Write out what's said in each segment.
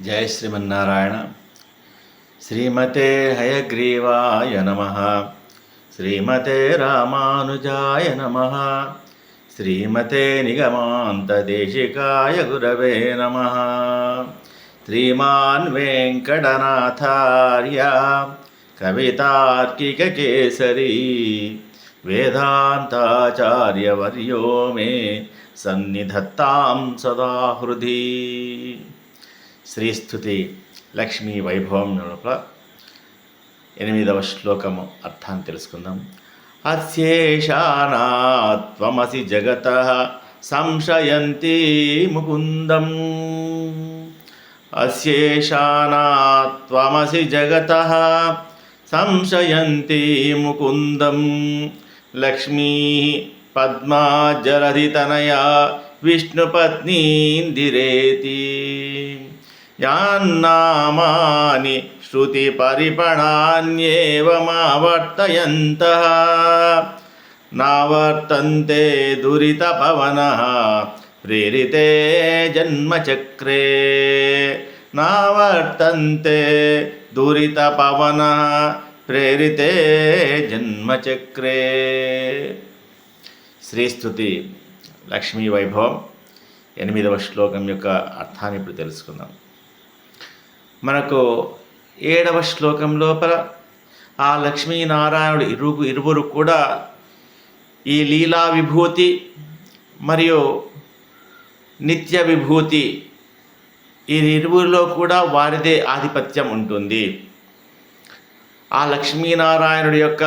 జయ శ్రీమన్నారాయణ శ్రీమతే హయగ్రీవాయ నమ శ్రీమతే రామానుజాయ నమ శ్రీమతే నిగమాంతదేశికాయ గురవే నమ శ్రీమాన్ వెంకటనాథార్య కవితార్కికకేసరి వేదాంతాచార్యవర్యో మే సన్నిధత్తాం సదా హృది శ్రీస్థుతి లక్ష్మీ వైభవం లోపల ఎనిమిదవ శ్లోకము అర్థాన్ని తెలుసుకుందాం. అశేషానాత్వమసి జగత సంశయంతి ముకుందం. అశేషానాత్వమసి జగత సంశయంతి ముకుందం. లక్ష్మీ పద్మాజలధితనయా విష్ణుపత్నీందిరేతి. యాన్నామాని శ్రుతి పరిపణాన్యేవమావర్తయంత నావర్తంతే దురితపవన. ప్రేరితే జన్మచక్రే. నావర్తంతే దురితపవన. ప్రేరితే జన్మచక్రే. శ్రీస్తుతి లక్ష్మీ వైభవం ఎనిమిదవ శ్లోకం యొక్క అర్థాన్ని ఇప్పుడు తెలుసుకుందాం. మనకు ఏడవ శ్లోకం లోపల ఆ లక్ష్మీనారాయణుడు ఇరుగు ఇరువురు కూడా ఈ లీలా విభూతి మరియు నిత్య విభూతి ఈ ఇరువురిలో కూడా వారిదే ఆధిపత్యం ఉంటుంది. ఆ లక్ష్మీనారాయణుడి యొక్క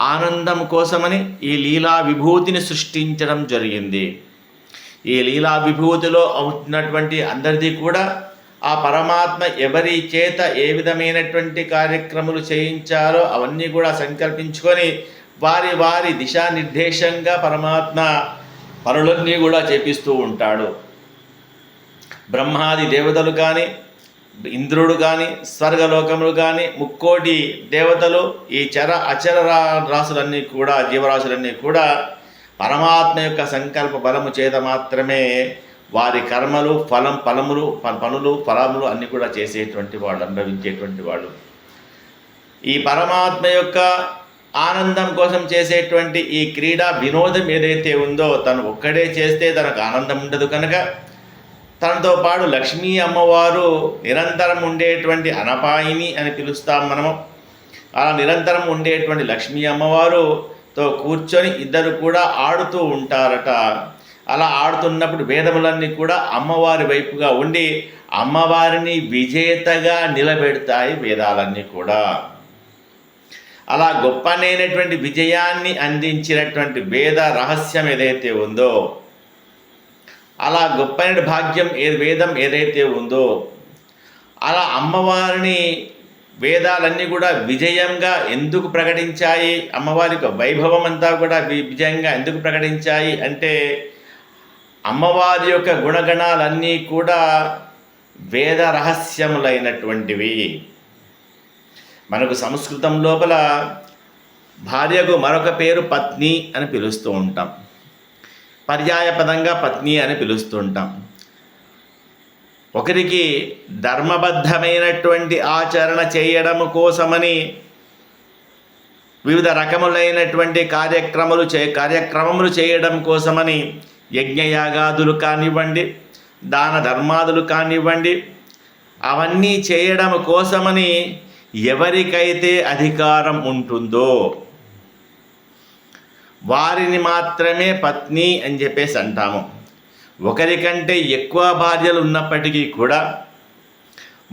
ఆనందం కోసమని ఈ లీలా విభూతిని సృష్టించడం జరిగింది. ఈ లీలా విభూతిలో అవుతున్నటువంటి అందరిది కూడా ఆ పరమాత్మ ఎవరి చేత ఏ విధమైనటువంటి కార్యక్రమాలు చేయించారో అవన్నీ కూడా సంకల్పించుకొని వారి వారి దిశానిర్దేశంగా పరమాత్మ పనులన్నీ కూడా చేపిస్తూ ఉంటాడు. బ్రహ్మాది దేవతలు కానీ ఇంద్రుడు కానీ స్వర్గలోకములు కానీ ముక్కోటి దేవతలు ఈ చర అచర రా- రాసులన్నీ కూడా జీవరాశులన్నీ కూడా పరమాత్మ యొక్క సంకల్ప బలము చేత మాత్రమే వారి కర్మలు ఫలం ఫలములు పనులు ఫలములు అన్నీ కూడా చేసేటువంటి వాళ్ళు అనుభవించేటువంటి వాళ్ళు. ఈ పరమాత్మ యొక్క ఆనందం కోసం చేసేటువంటి ఈ క్రీడా వినోదం ఏదైతే ఉందో తను ఒక్కడే చేస్తే తనకు ఆనందం ఉండదు కనుక తనతో పాటు లక్ష్మీ అమ్మవారు నిరంతరం ఉండేటువంటి అనపాయిని అని పిలుస్తాం మనము. అలా నిరంతరం ఉండేటువంటి లక్ష్మీ అమ్మవారుతో కూర్చొని ఇద్దరు కూడా ఆడుతూ ఉంటారట. అలా ఆడుతున్నప్పుడు వేదములన్నీ కూడా అమ్మవారి వైపుగా ఉండి అమ్మవారిని విజేతగా నిలబెడతాయి వేదాలన్నీ కూడా. అలా గొప్పనైనటువంటి విజయాన్ని అందించినటువంటి వేద రహస్యం ఏదైతే ఉందో అలా గొప్పైన భాగ్యం ఏ వేదం ఏదైతే ఉందో అలా అమ్మవారిని వేదాలన్నీ కూడా విజయంగా ఎందుకు ప్రకటించాయి? అమ్మవారి యొక్క వైభవం అంతా కూడా విజయంగా ఎందుకు ప్రకటించాయి? అంటే అమ్మవారి యొక్క గుణగణాలన్నీ కూడా వేద రహస్యములైనటువంటివి. మనకు సంస్కృతం లోపల భార్యకు మరొక పేరు పత్ని అని పిలుస్తూ ఉంటాం. పర్యాయపదంగా పత్ని అని పిలుస్తుంటాం ఒకరికి ధర్మబద్ధమైనటువంటి ఆచరణ చేయడము కోసమని వివిధ రకములైనటువంటి కార్యక్రమాలు చే కార్యక్రమములు చేయడం కోసమని యజ్ఞయాగాదులు కానివ్వండి దాన ధర్మాదులు కానివ్వండి అవన్నీ చేయడం కోసమని ఎవరికైతే అధికారం ఉంటుందో వారిని మాత్రమే పత్ని అని చెప్పేసి అంటాము. ఒకరికంటే ఎక్కువ భార్యలు ఉన్నప్పటికీ కూడా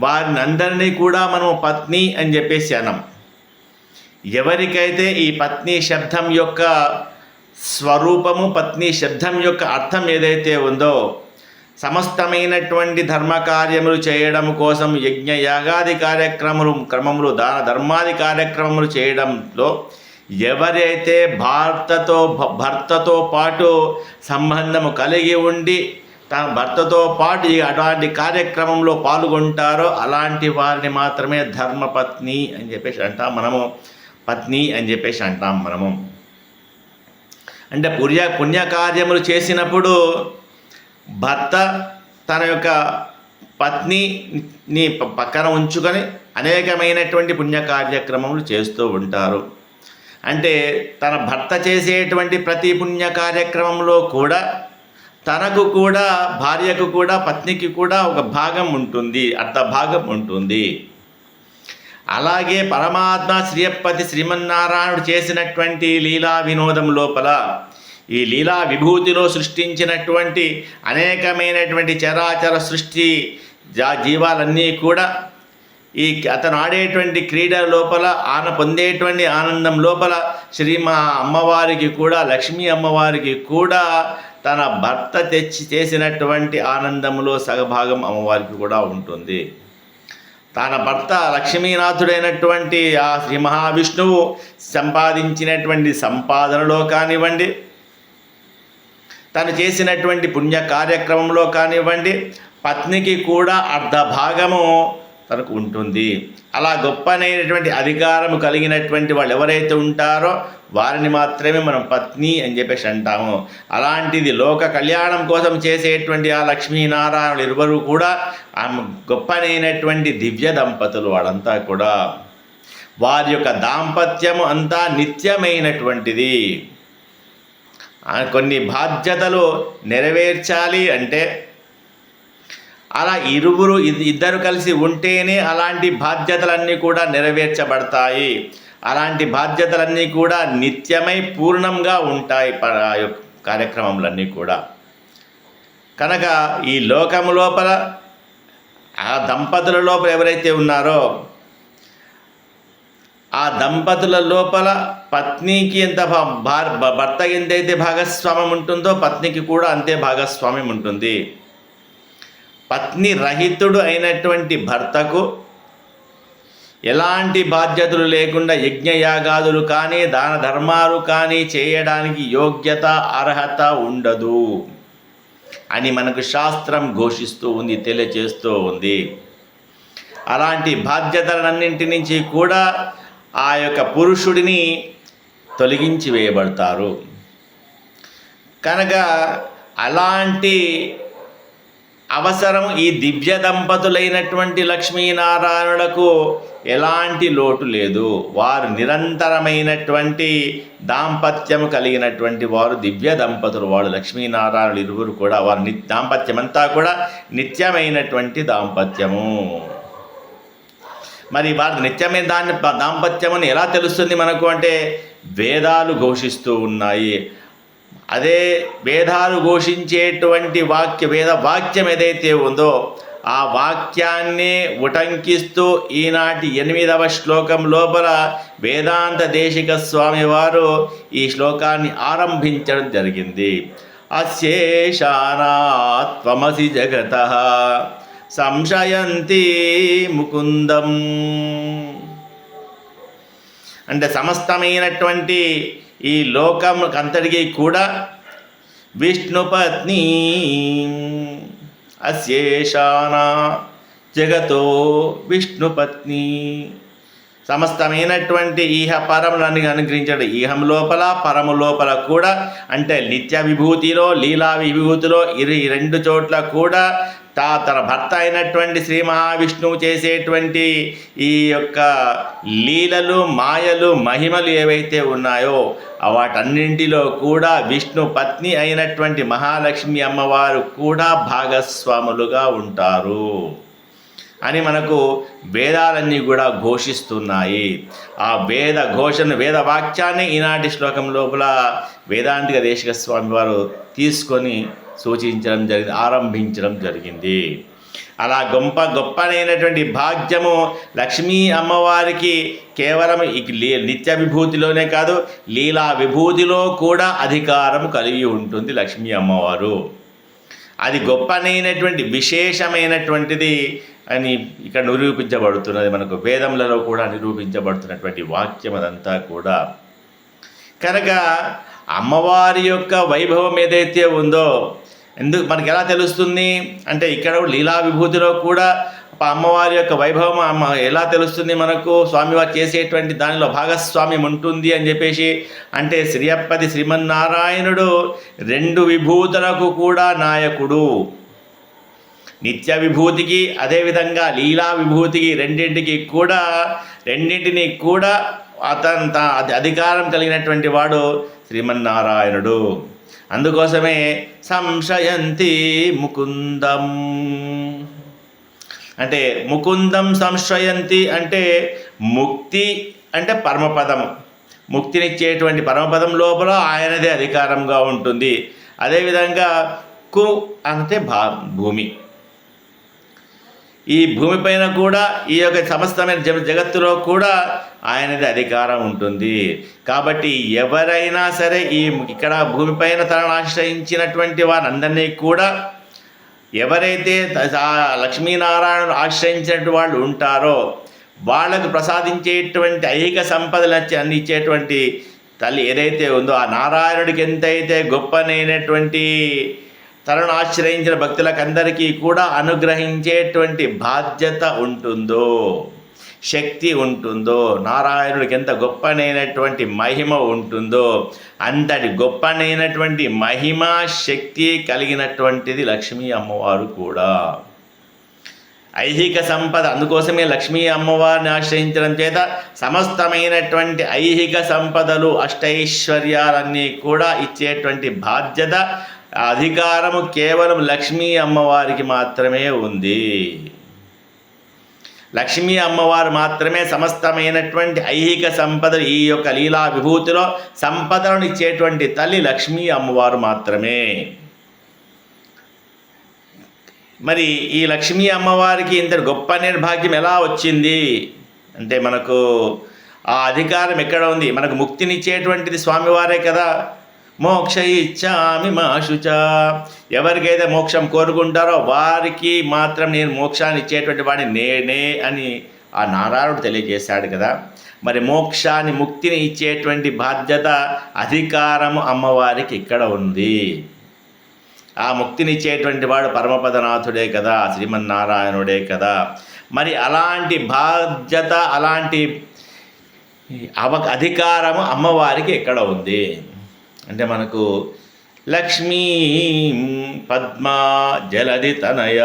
వారిని అందరినీ కూడా మనం పత్ని అని చెప్పేసి అనం. ఎవరికైతే ఈ పత్ని శబ్దం యొక్క స్వరూపము పత్ని శబ్దం యొక్క అర్థం ఏదైతే ఉందో సమస్తమైనటువంటి ధర్మకార్యములు చేయడం కోసం యజ్ఞ యాగాది కార్యక్రమములు క్రమములు దాన ధర్మాది కార్యక్రమములు చేయడంలో ఎవరైతే భర్తతో భర్తతో పాటు సంబంధము కలిగి ఉండి తన భర్తతో పాటు అటువంటి కార్యక్రమంలో పాల్గొంటారో అలాంటి వారిని మాత్రమే ధర్మపత్ని అని చెప్పేసి అంటాం మనము. పత్ని అని చెప్పేసి అంటాం మనము. అంటే పుణ్య పుణ్యకార్యములు చేసినప్పుడు భర్త తన యొక్క పత్నిని పక్కన ఉంచుకొని అనేకమైనటువంటి పుణ్య కార్యక్రమములు చేస్తూ ఉంటారు. అంటే తన భర్త చేసేటువంటి ప్రతి పుణ్య కార్యక్రమంలో కూడా తనకు కూడా భార్యకు కూడా పత్నికి కూడా ఒక భాగం ఉంటుంది అర్ధ భాగం ఉంటుంది. అలాగే పరమాత్మ శ్రీయప్పతి శ్రీమన్నారాయణుడు చేసినటువంటి లీలా వినోదం లోపల ఈ లీలా విభూతిలో సృష్టించినటువంటి అనేకమైనటువంటి చరాచర సృష్టి జా జీవాలన్నీ కూడా ఈ అతను ఆడేటువంటి క్రీడ లోపల ఆన పొందేటువంటి ఆనందం లోపల శ్రీ మా అమ్మవారికి కూడా లక్ష్మీ అమ్మవారికి కూడా తన భర్త తెచ్చి చేసినటువంటి ఆనందంలో సగభాగం అమ్మవారికి కూడా ఉంటుంది. తన భర్త లక్ష్మీనాథుడైనటువంటి ఆ శ్రీ మహావిష్ణువు సంపాదించినటువంటి సంపాదనలో కానివ్వండి తను చేసినటువంటి పుణ్య కార్యక్రమంలో కానివ్వండి పత్నికి కూడా అర్ధ భాగము తనకు ఉంటుంది. అలా గొప్పనైనటువంటి అధికారము కలిగినటువంటి వాళ్ళు ఎవరైతే ఉంటారో వారిని మాత్రమే మనం పత్ని అని చెప్పేసి అంటాము. అలాంటిది లోక కళ్యాణం కోసం చేసేటువంటి ఆ లక్ష్మీనారాయణులు ఇరువరు కూడా ఆమె గొప్పనైనటువంటి దివ్య దంపతులు వాళ్ళంతా కూడా. వారి యొక్క దాంపత్యము అంతా నిత్యమైనటువంటిది. కొన్ని బాధ్యతలు నెరవేర్చాలి అంటే అలా ఇరువురు ఇద్దరు కలిసి ఉంటేనే అలాంటి బాధ్యతలన్నీ కూడా నెరవేర్చబడతాయి. అలాంటి బాధ్యతలన్నీ కూడా నిత్యమై పూర్ణంగా ఉంటాయి ప- యొక్క కార్యక్రమములన్నీ కూడా. కనుక ఈ లోకము లోపల ఆ దంపతుల లోపల ఎవరైతే ఉన్నారో ఆ దంపతుల లోపల పత్నికి ఎంత భా- ఎంతైతే భాగస్వామ్యం ఉంటుందో పత్నికి కూడా అంతే భాగస్వామ్యం ఉంటుంది. పత్ని రహితుడు అయినటువంటి భర్తకు ఎలాంటి బాధ్యతలు లేకుండా యజ్ఞయాగాదులు కానీ దాన ధర్మాలు కానీ చేయడానికి యోగ్యత అర్హత ఉండదు అని మనకు శాస్త్రం ఘోషిస్తూ ఉంది తెలియచేస్తూ ఉంది. అలాంటి బాధ్యతలన్నింటి నుంచి కూడా ఆ యొక్క పురుషుడిని తొలగించి వేయబడతారు. కనుక అలాంటి అవసరం ఈ దివ్య దంపతులైనటువంటి లక్ష్మీనారాయణులకు ఎలాంటి లోటు లేదు. వారు నిరంతరమైనటువంటి దాంపత్యం కలిగినటువంటి వారు దివ్య దంపతులు వారు లక్ష్మీనారాయణులు ఇరువురు కూడా వారి దాంపత్యం అంతా కూడా నిత్యమైనటువంటి దాంపత్యము. మరి వారి నిత్యమైన దాన్ని దాంపత్యమని ఎలా తెలుస్తుంది మనకు అంటే వేదాలు ఘోషిస్తూ ఉన్నాయి. అదే వేదాలు ఘోషించేటువంటి వాక్య వేద వాక్యం ఏదైతే ఉందో ఆ వాక్యాన్ని ఉటంకిస్తూ ఈనాటి ఎనిమిదవ శ్లోకం లోపల వేదాంత దేశిక స్వామి వారు ఈ శ్లోకాన్ని ఆరంభించడం జరిగింది. అశేషానాత్వమసి జగత సంశయంతి ముకుందం. అంటే సమస్తమైనటువంటి ఈ లోకం అంతటికీ కూడా విష్ణుపత్ని అశేషానా జగతో విష్ణుపత్ని. సమస్తమైనటువంటి ఈహ పరములను అనుగ్రహించాడు. ఈహం లోపల పరము లోపల కూడా అంటే నిత్య విభూతిలో లీలా విభూతిలో ఇరు రెండు చోట్ల కూడా తా తన భర్త అయినటువంటి శ్రీ మహావిష్ణువు చేసేటువంటి ఈ యొక్క లీలలు మాయలు మహిమలు ఏవైతే ఉన్నాయో వాటన్నింటిలో కూడా విష్ణు పత్ని అయినటువంటి మహాలక్ష్మి అమ్మవారు కూడా భాగస్వాములుగా ఉంటారు అని మనకు వేదాలన్నీ కూడా ఘోషిస్తున్నాయి. ఆ వేద ఘోషను వేద వాక్యాన్ని ఈనాటి శ్లోకం లోపల వేదాంతిక దేశిక స్వామి వారు తీసుకొని సూచించడం జరిగింది ఆరంభించడం జరిగింది. అలా గొప్ప గొప్పనైనటువంటి భాగ్యము లక్ష్మీ అమ్మవారికి కేవలం లీ- నిత్య విభూతిలోనే కాదు లీలా విభూతిలో కూడా అధికారం కలిగి ఉంటుంది లక్ష్మీ అమ్మవారు. అది గొప్పనైనటువంటి విశేషమైనటువంటిది అని ఇక్కడ నిరూపించబడుతున్నది మనకు వేదములలో కూడా నిరూపించబడుతున్నటువంటి వాక్యం అదంతా కూడా. కనుక అమ్మవారి యొక్క వైభవం ఏదైతే ఉందో ఎందుకు మనకి ఎలా తెలుస్తుంది? అంటే ఇక్కడ లీలా విభూతిలో కూడా అమ్మవారి యొక్క వైభవం అమ్మ ఎలా తెలుస్తుంది మనకు? స్వామివారు చేసేటువంటి దానిలో భాగస్వామ్యం ఉంటుంది అని చెప్పేసి అంటే శ్రీయప్పది శ్రీమన్నారాయణుడు రెండు విభూతులకు కూడా నాయకుడు. నిత్య విభూతికి అదేవిధంగా లీలా విభూతికి రెండింటికి కూడా రెండింటిని కూడా అతను అధికారం కలిగినటువంటి వాడు శ్రీమన్నారాయణుడు. అందుకోసమే సంశయంతి ముకుందం. అంటే ముకుందం సంశయంతి అంటే ముక్తి అంటే పరమపదం ముక్తినిచ్చేటువంటి పరమపదం లోపల ఆయనదే అధికారంగా ఉంటుంది. అదేవిధంగా కు అంటే భా భూమి. ఈ భూమిపైన కూడా ఈ యొక్క సమస్తమైన జ జగత్తులో కూడా ఆయనది అధికారం ఉంటుంది. కాబట్టి ఎవరైనా సరే ఈ ఇక్కడ భూమిపైన తనను ఆశ్రయించినటువంటి వారందరినీ కూడా ఎవరైతే లక్ష్మీనారాయణను ఆశ్రయించినటువంటి వాళ్ళు ఉంటారో వాళ్ళకు ప్రసాదించేటువంటి ఐహిక సంపదలు అందించేటువంటి తల్లి ఏదైతే ఉందో ఆ నారాయణుడికి ఎంతైతే గొప్పనైనటువంటి తనను ఆశ్రయించిన భక్తులకు అందరికీ కూడా అనుగ్రహించేటువంటి బాధ్యత ఉంటుందో శక్తి ఉంటుందో నారాయణుడికి ఎంత గొప్పనైనటువంటి మహిమ ఉంటుందో అంతటి గొప్పనైనటువంటి మహిమ శక్తి కలిగినటువంటిది లక్ష్మీ అమ్మవారు కూడా. ఐహిక సంపద అందుకోసమే లక్ష్మీ అమ్మవారిని ఆశ్రయించడం చేత సమస్తమైనటువంటి ఐహిక సంపదలు అష్టైశ్వర్యాలన్నీ కూడా ఇచ్చేటువంటి బాధ్యత అధికారము కేవలం లక్ష్మీ అమ్మవారికి మాత్రమే ఉంది. లక్ష్మీ అమ్మవారు మాత్రమే సమస్తమైనటువంటి ఐహిక సంపదలు ఈ యొక్క లీలా విభూతిలో సంపదలను ఇచ్చేటువంటి తల్లి లక్ష్మీ అమ్మవారు మాత్రమే. మరి ఈ లక్ష్మీ అమ్మవారికి ఇంత గొప్ప నిర్భాగ్యం ఎలా వచ్చింది? అంటే మనకు ఆ అధికారం ఎక్కడ ఉంది? మనకు ముక్తినిచ్చేటువంటిది స్వామివారే కదా. మోక్ష ఇచ్చామి మాషుచ ఎవరికైతే మోక్షం కోరుకుంటారో వారికి మాత్రం నేను మోక్షాన్ని ఇచ్చేటువంటి వాడిని నేనే అని ఆ నారాయణుడు తెలియజేశాడు కదా. మరి మోక్షాన్ని ముక్తిని ఇచ్చేటువంటి బాధ్యత అధికారము అమ్మవారికి ఇక్కడ ఉంది. ఆ ముక్తిని ఇచ్చేటువంటి వాడు పరమపదనాథుడే కదా శ్రీమన్నారాయణుడే కదా. మరి అలాంటి బాధ్యత అలాంటి అవ అధికారము అమ్మవారికి ఎక్కడ ఉంది. అంటే మనకు లక్ష్మీ పద్మా జలది తనయ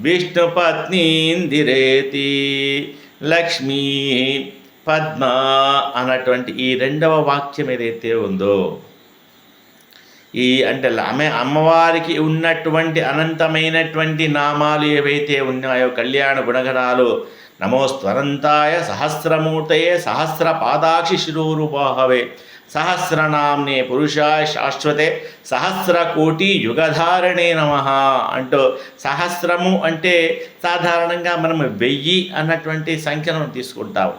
విష్ణు పత్నీందిరేతి లక్ష్మీ పద్మ అన్నటువంటి ఈ రెండవ వాక్యం ఏదైతే ఉందో ఈ అంటే ఆమె అమ్మవారికి ఉన్నటువంటి అనంతమైనటువంటి నామాలు ఏవైతే ఉన్నాయో కళ్యాణ గుణగణాలు నమోస్త్వనంతాయ సహస్రమూర్తయే సహస్ర పాదాక్షి శిరూరుబాహవే సహస్రనామ్నే పురుష శాశ్వతే సహస్ర కోటి యుగధారణే నమ అంటూ సహస్రము అంటే సాధారణంగా మనం వెయ్యి అన్నటువంటి సంఖ్యను తీసుకుంటాము తీసుకుంటాం.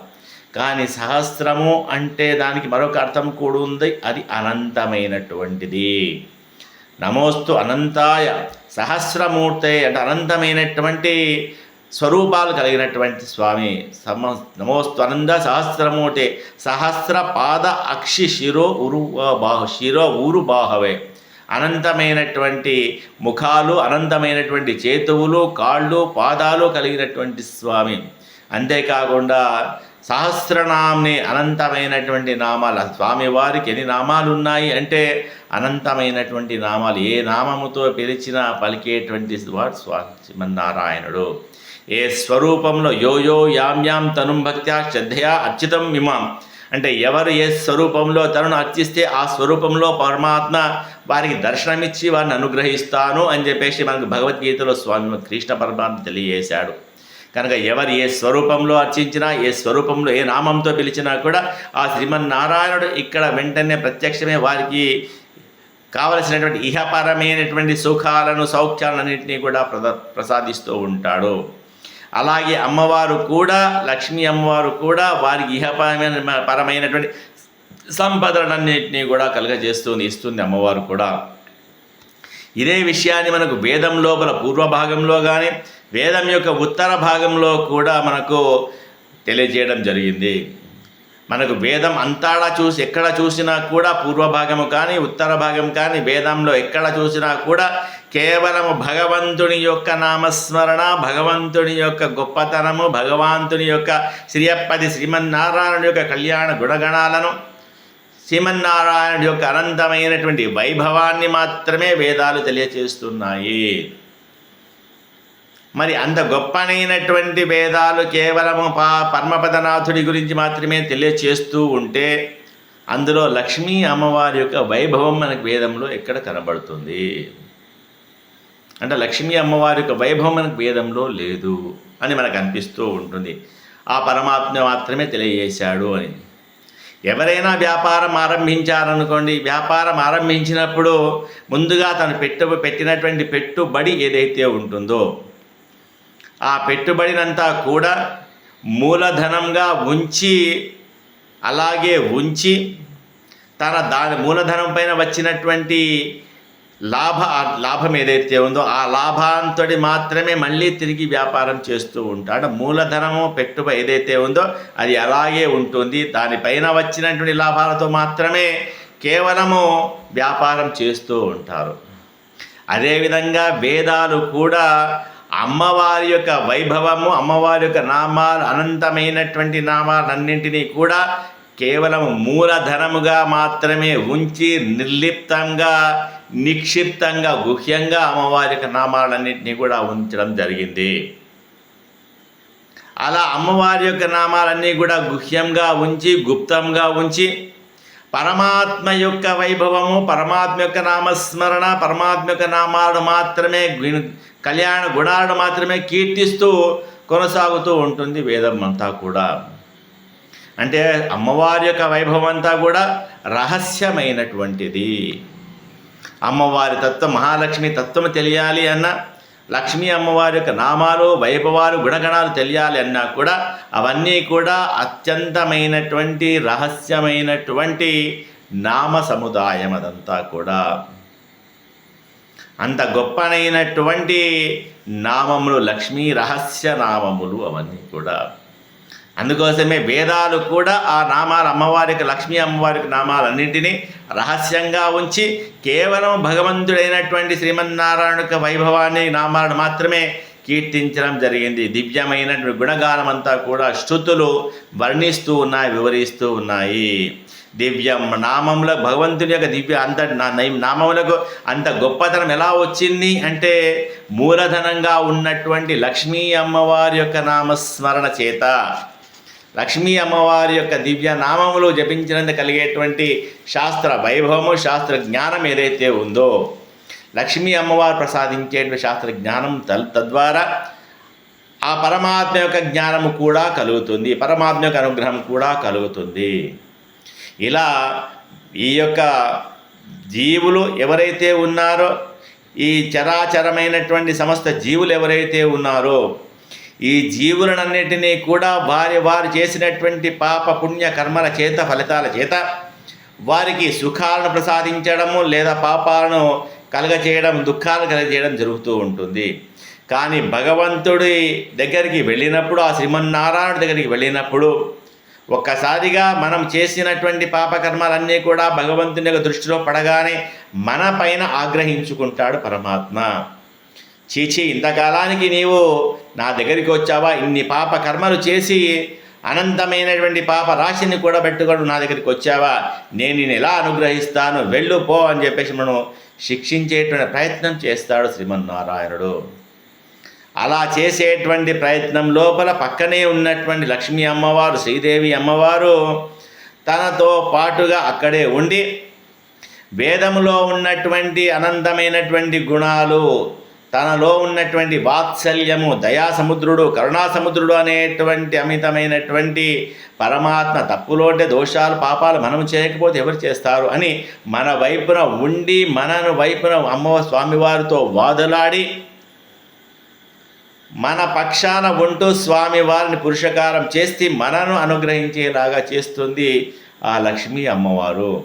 కానీ సహస్రము అంటే దానికి మరొక అర్థం కూడా ఉంది. అది అనంతమైనటువంటిది. నమోస్తు అనంతాయ సహస్రమూర్తే అంటే అనంతమైనటువంటి స్వరూపాలు కలిగినటువంటి స్వామి సమ నమోస్తు సహస్రమూటే సహస్ర పాద అక్షి శిరో ఉరు బాహు శిరో ఊరు బాహవే. అనంతమైనటువంటి ముఖాలు అనంతమైనటువంటి చేతువులు కాళ్ళు పాదాలు కలిగినటువంటి స్వామి. అంతేకాకుండా సహస్రనామ్ని అనంతమైనటువంటి నామాలు స్వామివారికి ఎన్ని నామాలు ఉన్నాయి అంటే అనంతమైనటువంటి నామాలు ఏ నామముతో పిలిచినా పలికేటువంటి వాడు స్వామి శ్రీమన్నారాయణుడు ఏ స్వరూపంలో యో యో యాం యాం తనుం భక్త్యా శ్రద్ధయా అర్చితం ఇమాం. అంటే ఎవరు ఏ స్వరూపంలో తనను అర్చిస్తే ఆ స్వరూపంలో పరమాత్మ వారికి దర్శనమిచ్చి వారిని అనుగ్రహిస్తాను అని చెప్పేసి మనకు భగవద్గీతలో స్వామి కృష్ణ పరమాత్మ తెలియజేశాడు. కనుక ఎవరు ఏ స్వరూపంలో అర్చించినా ఏ స్వరూపంలో ఏ నామంతో పిలిచినా కూడా ఆ శ్రీమన్నారాయణుడు ఇక్కడ వెంటనే ప్రత్యక్షమే వారికి కావలసినటువంటి ఇహపరమైనటువంటి సుఖాలను సౌఖ్యాలన్నింటినీ కూడా ప్రద ప్రసాదిస్తూ ఉంటాడు. అలాగే అమ్మవారు కూడా లక్ష్మీ అమ్మవారు కూడా వారికి ఇహపరమైన పరమైనటువంటి సంపదలన్నింటినీ కూడా కలుగజేస్తుంది ఇస్తుంది అమ్మవారు కూడా. ఇదే విషయాన్ని మనకు వేదం లోపల పూర్వ భాగంలో కానీ వేదం యొక్క ఉత్తర భాగంలో కూడా మనకు తెలియజేయడం జరిగింది. మనకు వేదం అంతాడా చూసి ఎక్కడ చూసినా కూడా పూర్వ భాగము కానీ ఉత్తర భాగం కానీ వేదంలో ఎక్కడ చూసినా కూడా కేవలము భగవంతుని యొక్క నామస్మరణ భగవంతుని యొక్క గొప్పతనము భగవంతుని యొక్క శ్రీయప్పది శ్రీమన్నారాయణుడి యొక్క కళ్యాణ గుణగణాలను శ్రీమన్నారాయణుడి యొక్క అనంతమైనటువంటి వైభవాన్ని మాత్రమే వేదాలు తెలియచేస్తున్నాయి. మరి అంత గొప్పనైనటువంటి వేదాలు కేవలము పా పరమపదనాథుడి గురించి మాత్రమే తెలియచేస్తూ ఉంటే అందులో లక్ష్మీ అమ్మవారి యొక్క వైభవం మనకు వేదంలో ఎక్కడ కనబడుతుంది? అంటే లక్ష్మీ అమ్మవారి యొక్క వైభవం మనకు వేదంలో లేదు అని మనకు అనిపిస్తూ ఉంటుంది. ఆ పరమాత్మ మాత్రమే తెలియజేశాడు అని. ఎవరైనా వ్యాపారం ఆరంభించారనుకోండి వ్యాపారం ఆరంభించినప్పుడు ముందుగా తను పెట్టు పెట్టినటువంటి పెట్టుబడి ఏదైతే ఉంటుందో ఆ పెట్టుబడినంతా కూడా మూలధనంగా ఉంచి అలాగే ఉంచి తన దాని మూలధనం పైన వచ్చినటువంటి లాభ లాభం ఏదైతే ఉందో ఆ లాభంతో మాత్రమే మళ్ళీ తిరిగి వ్యాపారం చేస్తూ ఉంటాడు మూలధనము పెట్టుబడి ఏదైతే ఉందో అది అలాగే ఉంటుంది. దానిపైన వచ్చినటువంటి లాభాలతో మాత్రమే కేవలము వ్యాపారం చేస్తూ ఉంటారు. అదేవిధంగా వేదాలు కూడా అమ్మవారి యొక్క వైభవము అమ్మవారి యొక్క నామాలు అనంతమైనటువంటి నామాలన్నింటినీ కూడా కేవలం మూలధనముగా మాత్రమే ఉంచి నిర్లిప్తంగా నిక్షిప్తంగా గుహ్యంగా అమ్మవారి యొక్క నామాలన్నింటినీ కూడా ఉంచడం జరిగింది. అలా అమ్మవారి యొక్క నామాలన్నీ కూడా గుహ్యంగా ఉంచి గుప్తంగా ఉంచి పరమాత్మ యొక్క వైభవము పరమాత్మ యొక్క నామస్మరణ పరమాత్మ యొక్క నామాలు మాత్రమే కళ్యాణ గుణాలను మాత్రమే కీర్తిస్తూ కొనసాగుతూ ఉంటుంది వేదం అంతా కూడా. అంటే అమ్మవారి యొక్క వైభవం అంతా కూడా రహస్యమైనటువంటిది. అమ్మవారి తత్వం మహాలక్ష్మి తత్వం తెలియాలి అన్న లక్ష్మీ అమ్మవారి యొక్క నామాలు వైభవాలు గుణగణాలు తెలియాలి అన్నా కూడా అవన్నీ కూడా అత్యంతమైనటువంటి రహస్యమైనటువంటి నామ సముదాయం అదంతా కూడా. అంత గొప్పనైనటువంటి నామములు లక్ష్మీ రహస్య నామములు అవన్నీ కూడా. అందుకోసమే వేదాలు కూడా ఆ నామాలు అమ్మవారికి లక్ష్మీ అమ్మవారికి నామాలన్నింటినీ రహస్యంగా ఉంచి కేవలం భగవంతుడైనటువంటి శ్రీమన్నారాయణ వైభవాన్ని నామాలను మాత్రమే కీర్తించడం జరిగింది. దివ్యమైనటువంటి గుణగానం అంతా కూడా శృతులు వర్ణిస్తూ ఉన్నాయి వివరిస్తూ ఉన్నాయి. దివ్యం నామంలో భగవంతుని యొక్క దివ్య అంత నా- నామములకు అంత గొప్పతనం ఎలా వచ్చింది అంటే మూలధనంగా ఉన్నటువంటి లక్ష్మీ అమ్మవారి యొక్క నామస్మరణ చేత లక్ష్మీ అమ్మవారి యొక్క దివ్య నామములు జపించినందు కలిగేటువంటి శాస్త్ర వైభవము శాస్త్ర జ్ఞానం ఏదైతే ఉందో లక్ష్మీ అమ్మవారు ప్రసాదించేటువంటి శాస్త్ర జ్ఞానం తద్వారా ఆ పరమాత్మ యొక్క జ్ఞానము కూడా కలుగుతుంది పరమాత్మ యొక్క అనుగ్రహం కూడా కలుగుతుంది. ఇలా ఈ యొక్క జీవులు ఎవరైతే ఉన్నారో ఈ చరాచరమైనటువంటి సమస్త జీవులు ఎవరైతే ఉన్నారో ఈ జీవులనన్నిటినీ కూడా వారి వారు చేసినటువంటి పాప పుణ్య కర్మల చేత ఫలితాల చేత వారికి సుఖాలను ప్రసాదించడము లేదా పాపాలను కలగచేయడం దుఃఖాలు కలగజేయడం జరుగుతూ ఉంటుంది. కానీ భగవంతుడి దగ్గరికి వెళ్ళినప్పుడు ఆ శ్రీమన్నారాయణ దగ్గరికి వెళ్ళినప్పుడు ఒక్కసారిగా మనం చేసినటువంటి పాపకర్మలన్నీ కూడా భగవంతుని యొక్క దృష్టిలో పడగానే మన పైన ఆగ్రహించుకుంటాడు పరమాత్మ. చీచి ఇంతకాలానికి నీవు నా దగ్గరికి వచ్చావా? ఇన్ని పాప కర్మలు చేసి అనంతమైనటువంటి పాప రాశిని కూడా పెట్టుకొని నా దగ్గరికి వచ్చావా? నేను నేను ఎలా అనుగ్రహిస్తాను? వెళ్ళు పో అని చెప్పేసి మనం శిక్షించేటువంటి ప్రయత్నం చేస్తాడు శ్రీమన్నారాయణుడు. అలా చేసేటువంటి ప్రయత్నం లోపల పక్కనే ఉన్నటువంటి లక్ష్మీ అమ్మవారు శ్రీదేవి అమ్మవారు తనతో పాటుగా అక్కడే ఉండి వేదములో ఉన్నటువంటి అనంతమైనటువంటి గుణాలు తనలో ఉన్నటువంటి వాత్సల్యము దయాసముద్రుడు కరుణాసముద్రుడు అనేటువంటి అమితమైనటువంటి పరమాత్మ తప్పులోంటే దోషాలు పాపాలు మనం చేయకపోతే ఎవరు చేస్తారు అని మన వైపున ఉండి మనను వైపున అమ్మ స్వామివారితో వాదులాడి మన పక్షాన ఉంటూ స్వామి వారిని పురుషకారం చేసి మనను అనుగ్రహించేలాగా చేస్తుంది ఆ లక్ష్మీ అమ్మవారు.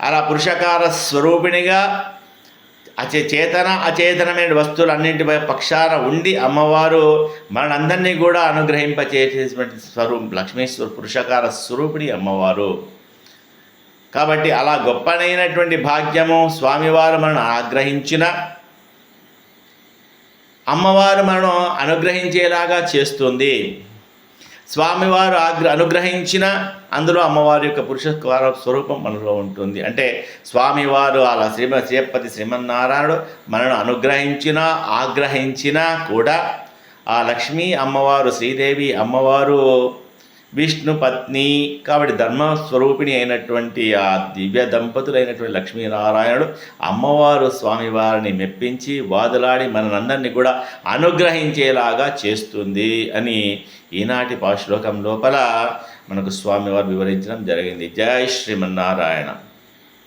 అలా పురుషకార స్వరూపిణిగా అచే చేతన అచేతనమైన వస్తువులన్నింటిపై పక్షాన ఉండి అమ్మవారు మనందరినీ కూడా అనుగ్రహింపచేసేటువంటి స్వరూపం లక్ష్మీశ్వర పురుషకార స్వరూపిణి అమ్మవారు. కాబట్టి అలా గొప్పనైనటువంటి భాగ్యము స్వామివారు మనను ఆగ్రహించిన అమ్మవారు మనం అనుగ్రహించేలాగా చేస్తుంది. స్వామివారు ఆగ్ర అనుగ్రహించిన అందులో అమ్మవారి యొక్క పురుష స్వరూపం మనలో ఉంటుంది. అంటే స్వామివారు అలా శ్రీమ శ్రీపతి శ్రీమన్నారాయణుడు మనను అనుగ్రహించిన ఆగ్రహించినా కూడా ఆ లక్ష్మీ అమ్మవారు శ్రీదేవి అమ్మవారు విష్ణు పత్ని కాబట్టి ధర్మస్వరూపిణి అయినటువంటి ఆ దివ్య దంపతులైనటువంటి లక్ష్మీనారాయణుడు అమ్మవారు స్వామివారిని మెప్పించి వాదులాడి మనందరినీ కూడా అనుగ్రహించేలాగా చేస్తుంది అని ఈనాటి పాశ్లోకం లోపల మనకు స్వామివారు వివరించడం జరిగింది. జై శ్రీమన్నారాయణ.